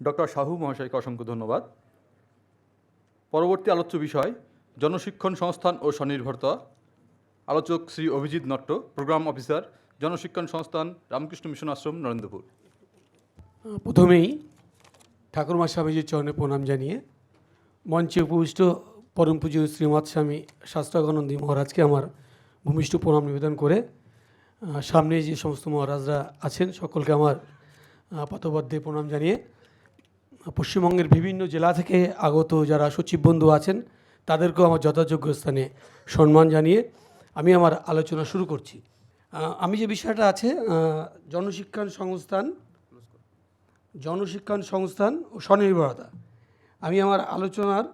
Doctor Sahu মহাশয়কে অসংখ্য ধন্যবাদ। পরবর্তী আলোচ্য বিষয়, জনশিক্ষণ সংস্থান ও স্বনির্ভরতা। আলোচক Shri Abhijit Natta, program officer, Janashikshan Sansthan, Ramakrishna Mission আশ্রম, নরেন্দ্রপুর। প্রথমেই ঠাকুরমা স্বামীজির চরণে প্রণাম জানিয়ে মঞ্চে উপবিষ্ট পরম পূজ্য শ্রীমৎ স্বামী শাস্ত্রাগনন্দী মহারাজকে আমার ভূমিষ্ঠ প্রণাম নিবেদন করে সামনে যে সমস্ত মহারাজরা আছেন সকলকে আমার পাতবাদ্যে প্রণাম জানিয়ে পশ্চিমবঙ্গের বিভিন্ন জেলা থেকে আগত যারা সচিব বন্ধু আছেন, তাদেরকেও আমার যথাযোগ্য স্থানে সম্মান জানিয়ে আমি আমার আলোচনা শুরু করছি। আমি যে বিষয়টা আছে জনশিক্ষণ সংস্থান জনশিক্ষণ সংস্থান ও স্বনির্ভরতা। আমি আমার আলোচনার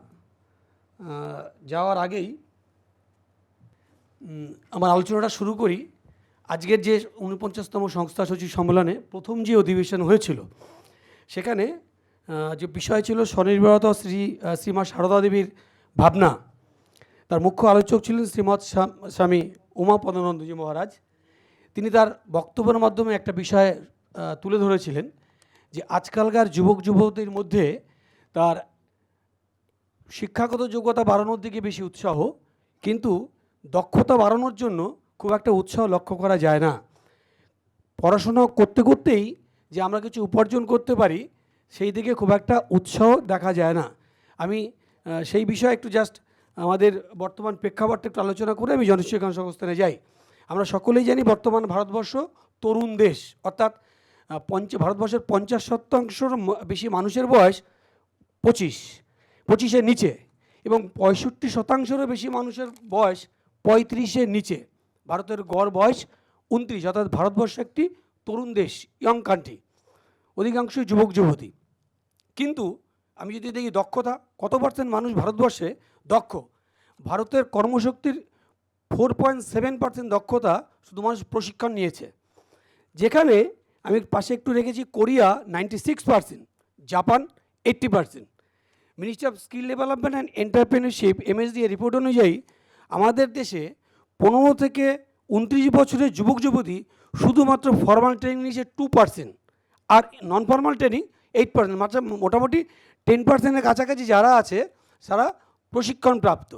যাওয়ার আগেই আমার আলোচনাটা শুরু করি। আজকের যে উনপঞ্চাশতম সংস্থা সচিব সম্মেলনে প্রথম যে অধিবেশন হয়েছিল, সেখানে যে বিষয় ছিল স্বনির্ভরতা শ্রী শ্রীমা সারদা দেবীর ভাবনা। তার মুখ্য আলোচক ছিলেন শ্রীমৎ স্বামী উমা উমাপদানন্দজি মহারাজ। তিনি তার বক্তব্যের মাধ্যমে একটা বিষয় তুলে ধরেছিলেন যে আজকালকার যুবক, যুবতীর মধ্যে তার শিক্ষাগত যোগ্যতা বাড়ানোর দিকে বেশি উৎসাহ, কিন্তু দক্ষতা বাড়ানোর জন্য খুব একটা উৎসাহ লক্ষ্য করা যায় না। পড়াশোনা করতে, করতেই যে আমরা কিছু উপার্জন করতে পারি সেই দিকে খুব একটা উৎসাহ দেখা যায় না। আমি সেই বিষয়ে একটু জাস্ট আমাদের বর্তমান প্রেক্ষাপটটা একটু আলোচনা করে আমি জনশিক্ষণ সংস্থানে যাই। আমরা সকলেই জানি বর্তমান ভারতবর্ষ তরুণ দেশ। অর্থাৎ পঞ্চ, ভারতবর্ষের পঞ্চাশ শতাংশর বেশি মানুষের বয়স পঁচিশ, পঁচিশের নিচে এবং পঁয়ষট্টি শতাংশেরও বেশি মানুষের বয়স পঁয়ত্রিশের নিচে। ভারতের গড় বয়স উনত্রিশ, অর্থাৎ ভারতবর্ষ একটি তরুণ দেশ ইয়ং কান্ট্রি অধিকাংশই যুবক যুবতী কিন্তু আমি যদি দেখি দক্ষতা, কত পার্সেন্ট মানুষ ভারতবর্ষে দক্ষ? ভারতের কর্মশক্তির ফোর পয়েন্ট সেভেন পার্সেন্ট দক্ষতা শুধু মানুষ প্রশিক্ষণ নিয়েছে। যেখানে আমি পাশে একটু রেখেছি Korea ninety six percent Japan eighty percent ministry of skill development and entrepreneurship MSD এর রিপোর্ট অনুযায়ী আমাদের দেশে পনেরো থেকে উনত্রিশ বছরের যুবক যুবতী শুধুমাত্র ফর্মাল ট্রেনিং নিয়েছে টু পার্সেন্ট আর non formal training eight percent মাত্র মোটামুটি টেন পার্সেন্টের কাছাকাছি যারা আছে তারা প্রশিক্ষণপ্রাপ্ত।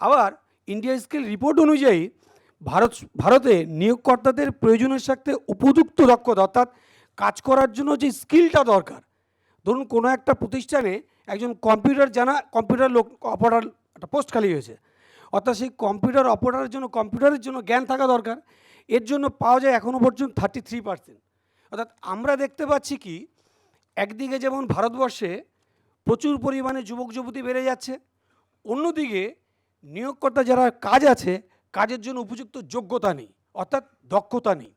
আবার ইন্ডিয়া স্কিল রিপোর্ট অনুযায়ী ভারত, ভারতে নিয়োগকর্তাদের প্রয়োজনের সাথে উপযুক্ত দক্ষতা, অর্থাৎ কাজ করার জন্য যে স্কিলটা দরকার। ধরুন, কোনো একটা প্রতিষ্ঠানে একজন কম্পিউটার জানা কম্পিউটার লোক অপারেটার, একটা পোস্ট খালি হয়েছে। অর্থাৎ সেই কম্পিউটার অপারেটারের জন্য কম্পিউটারের জন্য জ্ঞান থাকা দরকার। এর জন্য পাওয়া যায় এখনও পর্যন্ত থার্টি থ্রি পার্সেন্ট অর্থাৎ আমরা দেখতে পাচ্ছি কি একদিকে যেমন ভারতবর্ষে প্রচুর পরিমাণে যুবক যুবতী বেড়ে যাচ্ছে, অন্যদিকে নিয়োগকর্তা যারা কাজ আছে, কাজের জন্য উপযুক্ত যোগ্যতা নেই, অর্থাৎ দক্ষতা নেই।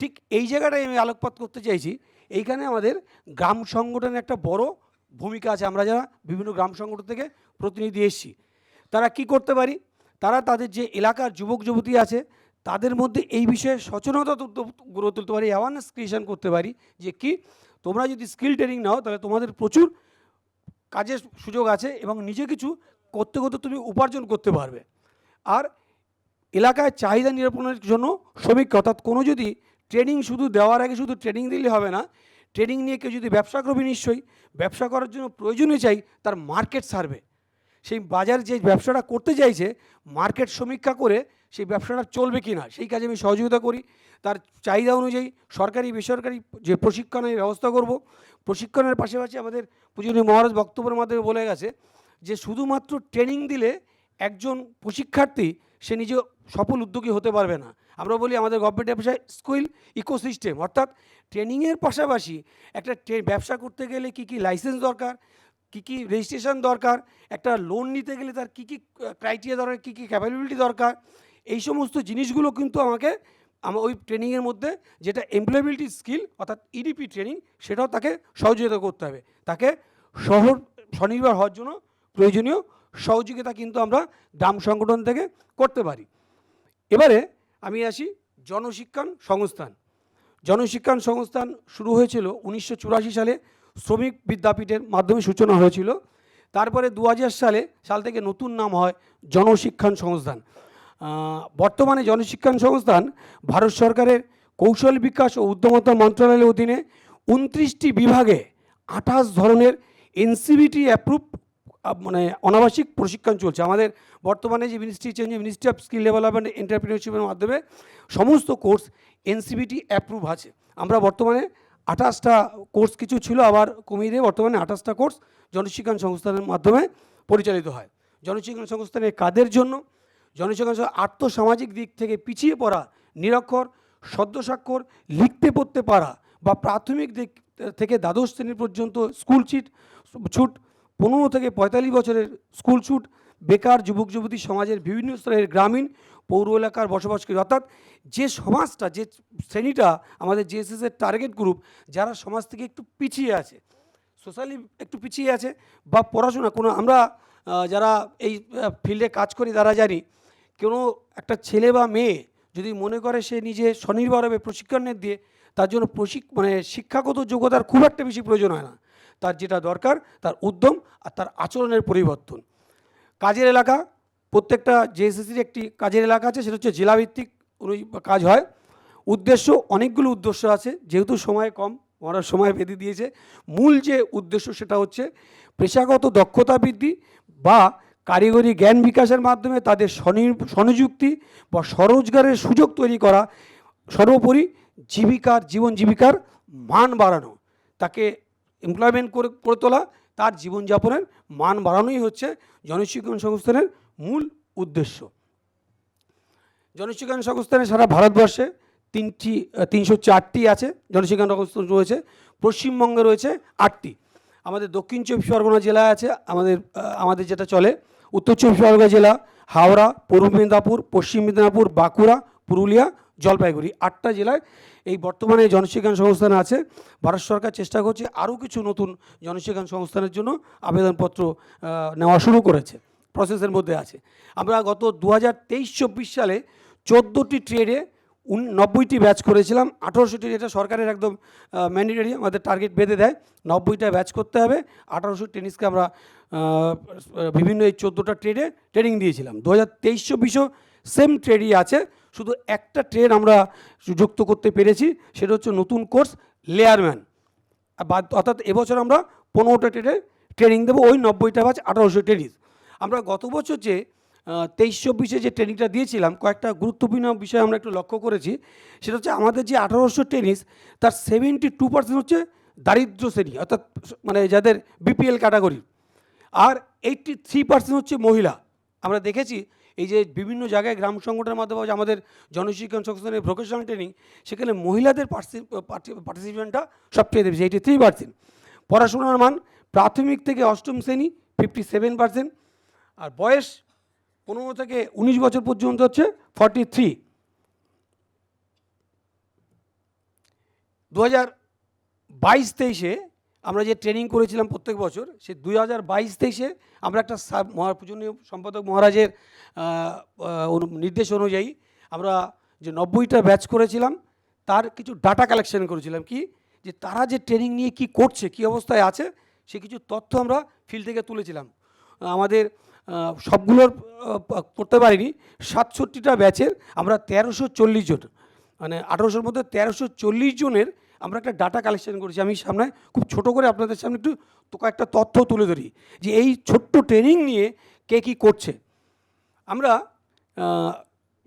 ঠিক এই জায়গাটাই আমি আলোকপাত করতে চাইছি, এইখানে আমাদের গ্রাম সংগঠনের একটা বড় ভূমিকা আছে, আমরা যারা বিভিন্ন গ্রাম সংগঠন থেকে প্রতিনিধি এসেছি, তারা কি করতে পারি? তারা তাদের যে এলাকার যুবক যুবতী আছে, তাদের মধ্যে এই বিষয়ে সচেতনতা গড়ে তুলতে পারি অ্যাওয়ারনেস ক্রিয়েশন করতে পারি যে কি তোমরা যদি স্কিল ট্রেনিং নাও, তাহলে তোমাদের প্রচুর কাজের সুযোগ আছে এবং নিজে কিছু করতে করতে তুমি উপার্জন করতে পারবে। আর এলাকায় চাহিদা নিরূপণের জন্য শ্রমিক, অর্থাৎ কোনো যদি ট্রেনিং শুধু দেওয়ার আগে শুধু ট্রেনিং দিলে হবে না ট্রেনিং নিয়ে কেউ যদি ব্যবসা করবে নিশ্চয়ই, ব্যবসা করার জন্য প্রয়োজনীয় চাই তার মার্কেট সার্ভে সেই বাজার যে ব্যবসাটা করতে চাইছে মার্কেট সমীক্ষা করে সেই ব্যবসাটা চলবে কি না, সেই কাজে আমি সহযোগিতা করি। তার চাহিদা অনুযায়ী সরকারি, বেসরকারি যে প্রশিক্ষণের ব্যবস্থা করব, প্রশিক্ষণের পাশাপাশি আমাদের পূজনীয় মহারাজ বক্তব্যের মাধ্যমে বলে গেছে যে শুধুমাত্র ট্রেনিং দিলে একজন প্রশিক্ষার্থী সে নিজে সফল উদ্যোগী হতে পারবে না। আমরা বলি আমাদের গভর্নমেন্ট ব্যবসায় স্কুল ইকোসিস্টেম অর্থাৎ ট্রেনিংয়ের পাশাপাশি একটা ব্যবসা করতে গেলে কী কী লাইসেন্স দরকার, কী কী রেজিস্ট্রেশন দরকার, একটা লোন নিতে গেলে তার কী কী ক্রাইটেরিয়া দরকার কী কী ক্যাপাবিলিটি দরকার এই সমস্ত জিনিসগুলো কিন্তু আমাকে আমার ওই ট্রেনিংয়ের মধ্যে যেটা এমপ্লয়েবিলিটি স্কিল অর্থাৎ ইডিপি ট্রেনিং সেটাও তাকে সহযোগিতা করতে হবে। তাকে শহর স্বনির্ভর হওয়ার জন্য প্রয়োজনীয় সহযোগিতা কিন্তু আমরা গ্রাম সংগঠন থেকে করতে পারি। এবারে আমি আসি জনশিক্ষণ সংস্থান। জনশিক্ষণ সংস্থান শুরু হয়েছিল উনিশশো চুরাশি সালে শ্রমিক বিদ্যাপীঠের মাধ্যমে সূচনা হয়েছিল। তারপরে দু হাজার সালে, সাল থেকে নতুন নাম হয় জনশিক্ষণ সংস্থান। বর্তমানে জনশিক্ষণ সংস্থান ভারত সরকারের কৌশল বিকাশ ও উদ্যমতা মন্ত্রণালয়ের অধীনে উনত্রিশটি বিভাগে আঠাশ ধরনের এনসিবিটি অ্যাপ্রুভ মানে অনাবাসিক প্রশিক্ষণ চলছে। আমাদের বর্তমানে যে ministry change ministry of skill development এন্টারপ্রিনারশিপের মাধ্যমে সমস্ত কোর্স এনসিবিটি অ্যাপ্রুভ আছে। আমরা বর্তমানে আঠাশটা কোর্স কিছু ছিল, আবার কমিয়ে দিয়ে বর্তমানে আঠাশটা কোর্স জনশিক্ষণ সংস্থানের মাধ্যমে পরিচালিত হয়। জনশিক্ষণ সংস্থানের কাদের জন্য? সংস্থা আর্থসামাজিক দিক থেকে পিছিয়ে পড়া, নিরক্ষর, সদ্যস্বাক্ষর, লিখতে পড়তে পারা বা প্রাথমিক দিক থেকে দ্বাদশ শ্রেণি পর্যন্ত স্কুল চিট ছুট, পনেরো থেকে পঁয়তাল্লিশ বছরের স্কুল ছুট, বেকার, যুবক, যুবতী সমাজের বিভিন্ন স্তরের গ্রামীণ, পৌর এলাকার বসবাসকারী অর্থাৎ যে সমাজটা, যে শ্রেণীটা আমাদের জেএসএস এর টার্গেট গ্রুপ যারা সমাজ থেকে একটু পিছিয়ে আছে সোশ্যালি একটু পিছিয়ে আছে বা পড়াশোনা কোনো আমরা যারা এই ফিল্ডে কাজ করি, তারা জানি কোনো একটা ছেলে বা মেয়ে যদি মনে করে সে নিজে স্বনির্ভর হবে প্রশিক্ষণের দিয়ে, তার জন্য প্রশিক মানে শিক্ষাগত যোগ্যতার খুব একটা বেশি প্রয়োজন হয় না। তার যেটা দরকার, তার উদ্যম আর তার আচরণের পরিবর্তন। কাজের এলাকা, প্রত্যেকটা জেএসএসির একটি কাজের এলাকা আছে, সেটা হচ্ছে জেলাভিত্তিক কাজ হয়। উদ্দেশ্য, অনেকগুলো উদ্দেশ্য আছে, যেহেতু সময় কম ওরা সময় বেঁধে দিয়েছে। মূল যে উদ্দেশ্য সেটা হচ্ছে পেশাগত দক্ষতা বৃদ্ধি বা কারিগরি জ্ঞান বিকাশের মাধ্যমে তাদের স্বনিযুক্তি বা স্বরোজগারের সুযোগ তৈরি করা, সর্বোপরি জীবিকার, জীবন জীবিকার মান বাড়ানো। তাকে এমপ্লয়মেন্ট করে করে তোলা, তার জীবনযাপনের মান বাড়ানোই হচ্ছে জনশিক্ষণ সংস্থানের মূল উদ্দেশ্য। জনশিক্ষণ সংস্থানে সারা ভারতবর্ষে তিনটি, তিনশো চারটি আছে, জনশিক্ষণ সংস্থান রয়েছে। পশ্চিমবঙ্গে রয়েছে আটটি। আমাদের দক্ষিণ চব্বিশ পরগনা জেলায় আছে, আমাদের আমাদের যেটা চলে উত্তর চব্বিশ পরগনা জেলা, হাওড়া, পূর্ব মেদিনীপুর, পশ্চিম মেদিনীপুর, বাঁকুড়া, পুরুলিয়া, জলপাইগুড়ি আটটা জেলায় এই বর্তমানে জনশিক্ষণ সংস্থান আছে। ভারত সরকার চেষ্টা করছে আরও কিছু নতুন জনশিক্ষণ সংস্থানের জন্য আবেদনপত্র নেওয়া শুরু করেছে প্রসেসের মধ্যে আছে। আমরা গত দু হাজার তেইশ চব্বিশ সালে চোদ্দোটি ট্রেডে নব্বইটি ব্যাচ করেছিলাম, আঠারোশোটি এটা সরকারের একদম ম্যান্ডেটারি আমাদের টার্গেট বেঁধে দেয়, নব্বইটা ব্যাচ করতে হবে, আঠারোশো টেনিসকে আমরা বিভিন্ন এই চোদ্দোটা ট্রেডে ট্রেনিং দিয়েছিলাম। দু হাজার তেইশ চব্বিশও সেম ট্রেডই আছে, শুধু একটা ট্রেড আমরা যুক্ত করতে পেরেছি, সেটা হচ্ছে নতুন কোর্স, লেয়ারম্যান। অর্থাৎ এবছর আমরা পনেরোটা ট্রেডে ট্রেনিং দেবো, ওই নব্বইটা ব্যাচ, আঠারোশো টেনিস। আমরা গত বছর যে তেইশ চব্বিশে যে ট্রেনিংটা দিয়েছিলাম, কয়েকটা গুরুত্বপূর্ণ বিষয় আমরা একটু লক্ষ্য করেছি। সেটা হচ্ছে আমাদের যে আঠারোশো টেনিস, তার সেভেন্টি টু পার্সেন্ট হচ্ছে দারিদ্র শ্রেণি, অর্থাৎ মানে যাদের বিপিএল ক্যাটাগরি আর এইটটি থ্রি পার্সেন্ট হচ্ছে মহিলা। আমরা দেখেছি এই যে বিভিন্ন জায়গায় গ্রাম সংগঠনের মাধ্যমে যে আমাদের জনশিক্ষণ সংস্থানের ভোকেশনাল ট্রেনিং সেখানে মহিলাদের পার্টিসিপেশনটা সবচেয়ে বেশি এইটি থ্রি পার্সেন্ট পড়াশোনার মান প্রাথমিক থেকে অষ্টম শ্রেণি ফিফটি সেভেন পার্সেন্ট আর বয়স পনেরো থেকে উনিশ বছর পর্যন্ত হচ্ছে ফর্টি থ্রি দু হাজার বাইশ তেইশে আমরা যে ট্রেনিং করেছিলাম প্রত্যেক বছর সে দুই হাজার বাইশ তেইশে আমরা একটা পূজনীয় সম্পাদক মহারাজের নির্দেশ অনুযায়ী আমরা যে নব্বইটা ব্যাচ করেছিলাম, তার কিছু ডাটা কালেকশন করেছিলাম। কি? যে তারা যে ট্রেনিং নিয়ে কি করছে, কি অবস্থায় আছে, সে কিছু তথ্য আমরা ফিল্ড থেকে তুলেছিলাম। আমাদের সবগুলোর করতে পারিনি। সাতষট্টিটা ব্যাচের আমরা তেরোশো চল্লিশ জন মানে আঠারোশোর মধ্যে তেরোশো চল্লিশ জনের আমরা একটা ডাটা কালেকশন করেছি। আমি সামনে খুব ছোট করে আপনাদের সামনে একটু কয়েকটা তথ্য তুলে ধরি যে এই ছোট্ট ট্রেনিং নিয়ে কে কী করছে। আমরা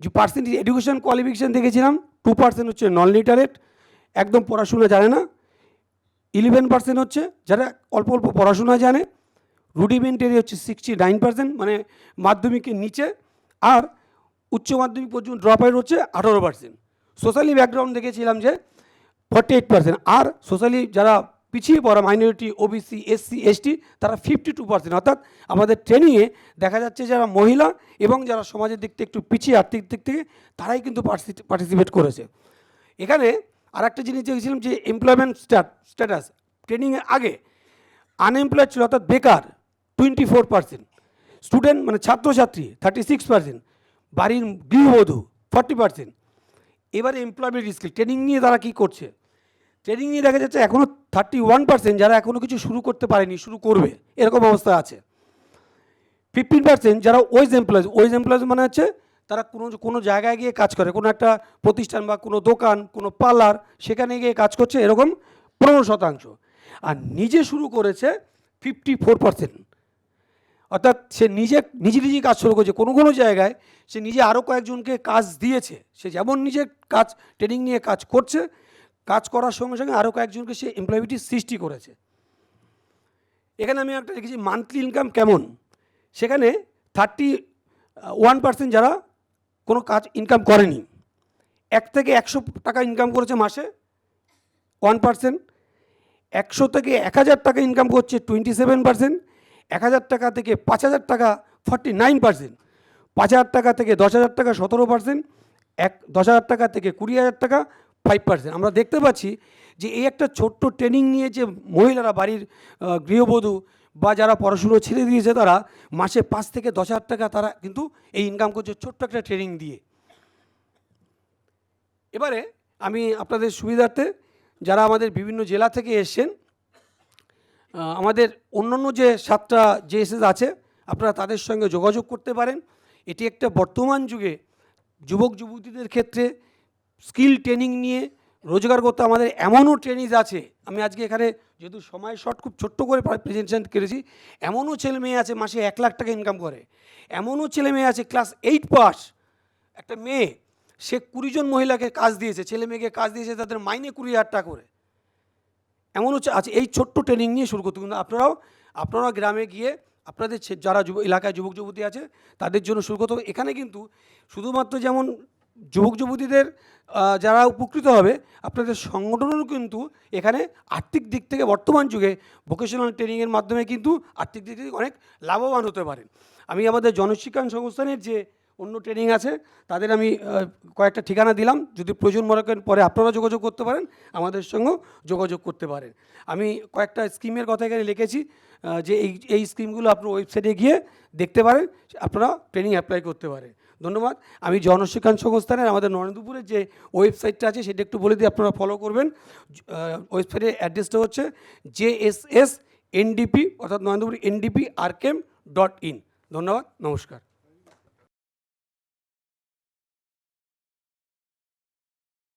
যে পার্সেন্টেজ এডুকেশন কোয়ালিফিকেশান দেখেছিলাম টু পার্সেন্ট হচ্ছে নন লিটারেট একদম পড়াশোনা জানে না। ইলেভেন পার্সেন্ট হচ্ছে যারা অল্প অল্প পড়াশোনা জানে। রুডিমেন্টারি হচ্ছে সিক্সটি নাইন পার্সেন্ট মানে মাধ্যমিকের নিচে, আর উচ্চ মাধ্যমিক পর্যন্ত ড্রপ আউট হচ্ছে আঠারো পার্সেন্ট সোশ্যালি ব্যাকগ্রাউন্ড দেখেছিলাম যে ফর্টি এইট পার্সেন্ট আর সোশ্যালি যারা পিছিয়ে পড়া মাইনরিটি ওবিসি এসসি এসটি তারা ফিফটি টু পার্সেন্ট অর্থাৎ আমাদের ট্রেনিংয়ে দেখা যাচ্ছে যারা মহিলা এবং যারা সমাজের দিক থেকে একটু পিছিয়ে, আর্থিক দিক থেকে, তারাই কিন্তু পার্টিসিপেট করেছে। এখানে আর একটা জিনিস দেখেছিলাম যে এমপ্লয়মেন্ট স্ট্যাটাস ট্রেনিংয়ের আগে আনএমপ্লয়েড ছিল, অর্থাৎ বেকার। Twenty four percent. স্টুডেন্ট মানে ছাত্রছাত্রী, থার্টি সিক্স পার্সেন্ট। বাড়ির গৃহবধূ, ফর্টি পার্সেন্ট। এবারে এমপ্লয়মেন্ট স্কিল ট্রেনিং নিয়ে তারা কী করছে? ট্রেনিং নিয়ে দেখা যাচ্ছে এখনও থার্টি ওয়ান পার্সেন্ট যারা এখনও কিছু শুরু করতে পারেনি, শুরু করবে। এরকম অবস্থা আছে। ফিফটিন পার্সেন্ট যারা ওয়েজ এমপ্লয়েজ ওয়েজ এমপ্লয়েজ মানে হচ্ছে তারা কোনো কোনো জায়গায় গিয়ে কাজ করে। কোনো একটা প্রতিষ্ঠান বা কোনো দোকান, কোনো পার্লার, সেখানে গিয়ে কাজ করছে এরকম পনেরো শতাংশ। আর নিজে শুরু করেছে ফিফটি ফোর পার্সেন্ট। অর্থাৎ সে নিজে নিজে নিজেই কাজ শুরু করছে। কোনো কোনো জায়গায় সে নিজে আরও কয়েকজনকে কাজ দিয়েছে। সে যেমন নিজের কাজ ট্রেনিং নিয়ে কাজ করছে, কাজ করার সঙ্গে সঙ্গে আরও কয়েকজনকে সে এমপ্লয়াবিলিটি সৃষ্টি করেছে। এখানে আমি একটা দেখেছি মান্থলি ইনকাম কেমন? সেখানে থার্টি ওয়ান পার্সেন্ট যারা কোনো কাজ ইনকাম করেনি, এক থেকে একশো টাকা ইনকাম করেছে মাসে ওয়ান পার্সেন্ট একশো থেকে এক হাজার টাকা ইনকাম করছে টোয়েন্টি সেভেন পার্সেন্ট এক হাজার টাকা থেকে পাঁচ হাজার টাকা ফর্টি নাইন পার্সেন্ট। পাঁচ হাজার টাকা থেকে দশ হাজার টাকা সতেরো পার্সেন্ট। এক দশ হাজার টাকা থেকে কুড়ি হাজার টাকা ফাইভ পার্সেন্ট। আমরা দেখতে পাচ্ছি যে এই একটা ছোট্ট ট্রেনিং নিয়ে যে মহিলারা বাড়ির গৃহবধূ বা যারা পড়াশুনো ছেড়ে দিয়েছে তারা মাসে পাঁচ থেকে দশ হাজার টাকা তারা কিন্তু এই ইনকাম করছে ছোট্ট একটা ট্রেনিং দিয়ে। এবারে আমি আপনাদের সুবিধার্থে যারা আমাদের বিভিন্ন জেলা থেকে এসছেন আমাদের অন্যান্য যে সাতটা জেএসএস আছে, আপনারা তাদের সঙ্গে যোগাযোগ করতে পারেন। এটি একটা বর্তমান যুগে যুবক যুবতীদের ক্ষেত্রে স্কিল ট্রেনিং নিয়ে রোজগার করতে আমাদের এমনও ট্রেনিংস আছে। আমি আজকে এখানে যেহেতু সময় শর্ট, খুব ছোট্ট করে প্রেজেন্টেশন করেছি, এমনও ছেলে মেয়ে আছে মাসে এক লাখ টাকা ইনকাম করে। এমনও ছেলে মেয়ে আছে ক্লাস এইট পাস একটা মেয়ে, সে কুড়িজন মহিলাকে কাজ দিয়েছে, ছেলে মেয়েকে কাজ দিয়েছে, তাদের মাইনে কুড়ি হাজার টাকা করে। এমন হচ্ছে আছে এই ছোট্ট ট্রেনিং নিয়ে শুরু করতে কিন্তু আপনারাও, আপনারা গ্রামে গিয়ে, আপনাদের যারা যুব, এলাকায় যুবক, যুবতী আছে, তাদের জন্য শুরু করতে এখানে কিন্তু শুধুমাত্র যেমন যুবক, যুবতীদের যারা উপকৃত হবে, আপনাদের সংগঠনেরও কিন্তু এখানে আর্থিক দিক থেকে বর্তমান যুগে ভোকেশনাল ট্রেনিংয়ের মাধ্যমে কিন্তু আর্থিক দিক থেকে অনেক লাভবান হতে পারেন। আমি আমাদের জনশিক্ষণ সংস্থানের যে অন্য ট্রেনিং আছে, তাদের আমি কয়েকটা ঠিকানা দিলাম। যদি প্রয়োজন মনে করেন, পরে আপনারা যোগাযোগ করতে পারেন, আমাদের সঙ্গেও যোগাযোগ করতে পারেন। আমি কয়েকটা স্কিমের কথা এখানে লিখেছি যে এই এই স্কিমগুলো আপনার ওয়েবসাইটে গিয়ে দেখতে পারেন, আপনারা ট্রেনিং অ্যাপ্লাই করতে পারেন। ধন্যবাদ। আমি জনশিক্ষণ সংস্থানের, আমাদের নরেন্দ্রপুরের যে ওয়েবসাইটটা আছে, সেটা একটু বলে দিয়ে আপনারা ফলো করবেন। ওয়েবসাইটের অ্যাড্রেসটা হচ্ছে জে এস এস এনডিপি অর্থাৎ Narendrapur NDP RKM dot in ধন্যবাদ, নমস্কার।